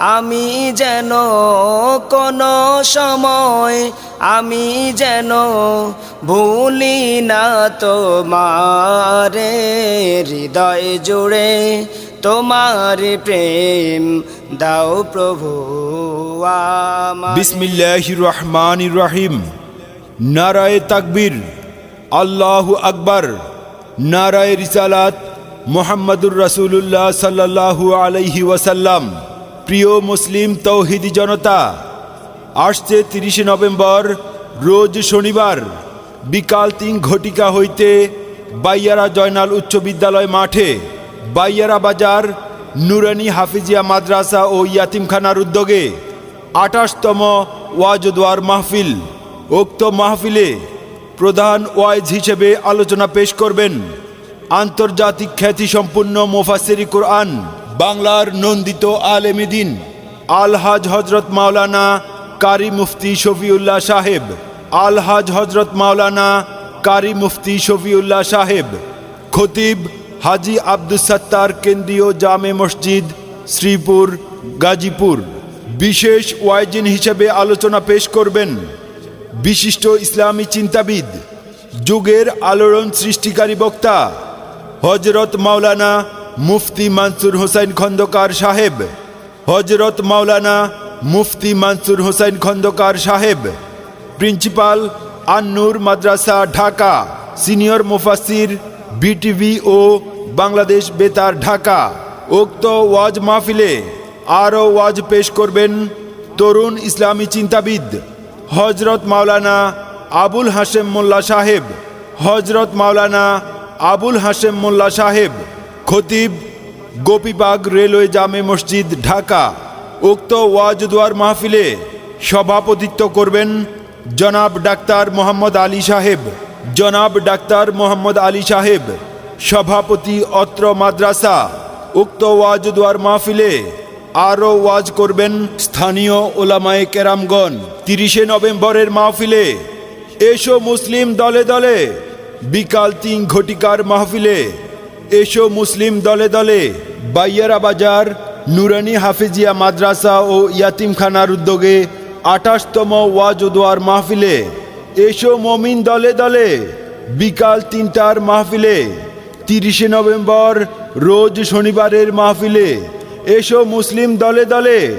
আমি যেন কোন সময় আমি যেন ভুলি না তোমারে, হৃদয় জুড়ে তোমার প্রেম দাও প্রভু বিসমিল্লাহ রহমান রহিম। নারায় তাকবীর, আল্লাহ আকবর। নারায় রিসালাত মোহাম্মদুর রাসূলুল্লাহ সাল্লাল্লাহু আলাইহি ওয়াসাল্লাম। প্রিয় মুসলিম তৌহিদি জনতা, আসছে তিরিশে নভেম্বর, রোজ শনিবার, বিকাল তিন ঘটিকা হইতে বাইয়ারা জয়নাল উচ্চ বিদ্যালয় মাঠে, বাইয়ারা বাজার, নুরানি হাফিজিয়া মাদ্রাসা ও ইয়াতিমখানার উদ্যোগে আঠাশতম ওয়াজদোয়ার মাহফিল, উক্ত মাহফিলে প্রধান ওয়াইজ হিসেবে আলোচনা পেশ করবেন আন্তর্জাতিক খ্যাতিসম্পন্ন মোফাসেরি কোরআন বাংলার নন্দিত আলেমিদিন আলহাজ হজরত মাওলানা কারি মুফতি শফিউল্লাহ সাহেব, আলহাজ হজরত মাওলানা কারি মুফতি শফিউল্লাহ সাহেব, খতিব হাজি আব্দুস সাত্তার কেন্দ্রীয় জামে মসজিদ, শ্রীপুর, গাজীপুর। বিশেষ ওয়াইজিন হিসেবে আলোচনা পেশ করবেন বিশিষ্ট ইসলামী চিন্তাবিদ, যুগের আলোড়ন সৃষ্টিকারী বক্তা, হজরত মাওলানা মুফতি মানসুর হোসাইন খন্দকার সাহেব হজরত মাওলানা মুফতি মানসুর হোসাইন খন্দকার সাহেব, প্রিন্সিপাল আন্নুর মাদ্রাসা, ঢাকা, সিনিয়র মুফাসির বিটিভি ও বাংলাদেশ বেতার, ঢাকা। উক্ত ওয়াজ মাহফিলে আরও ওয়াজ পেশ করবেন তরুণ ইসলামী চিন্তাবিদ হজরত মাওলানা আবুল হাশেম মোল্লা সাহেব হজরত মাওলানা আবুল হাশেম মোল্লা সাহেব। খতিব, গোপীবাগ রেলওয়ে জামে মসজিদ, ঢাকা। উক্ত ওয়াজদুয়ার মাহফিলে সভাপতিত্ব করবেন জনাব ডাক্তার মোহাম্মদ আলী সাহেব। জনাব ডাক্তার মোহাম্মদ আলী সাহেব, সভাপতি অত্র মাদ্রাসা। উক্ত ওয়াজদুয়ার মাহফিলে আরও ওয়াজ করবেন স্থানীয় ওলামায়ে কেরামগণ। তিরিশে নভেম্বরের মাহফিলে এসো মুসলিম দলে দলে। বিকাল তিন ঘটিকার মাহফিলে এসো মুসলিম দলে দলে। বাইয়ারা বাজার, নুরানি হাফিজিয়া মাদ্রাসা ও ইয়াতিমখানার উদ্যোগে আঠাশতম ওয়াজদোয়ার মাহফিলে। এসো মমিন দলে দলে। বিকাল তিনটার মাহফিলে। তিরিশে নভেম্বর, রোজ শনিবারের মাহফিলে। এসো মুসলিম দলে দলে।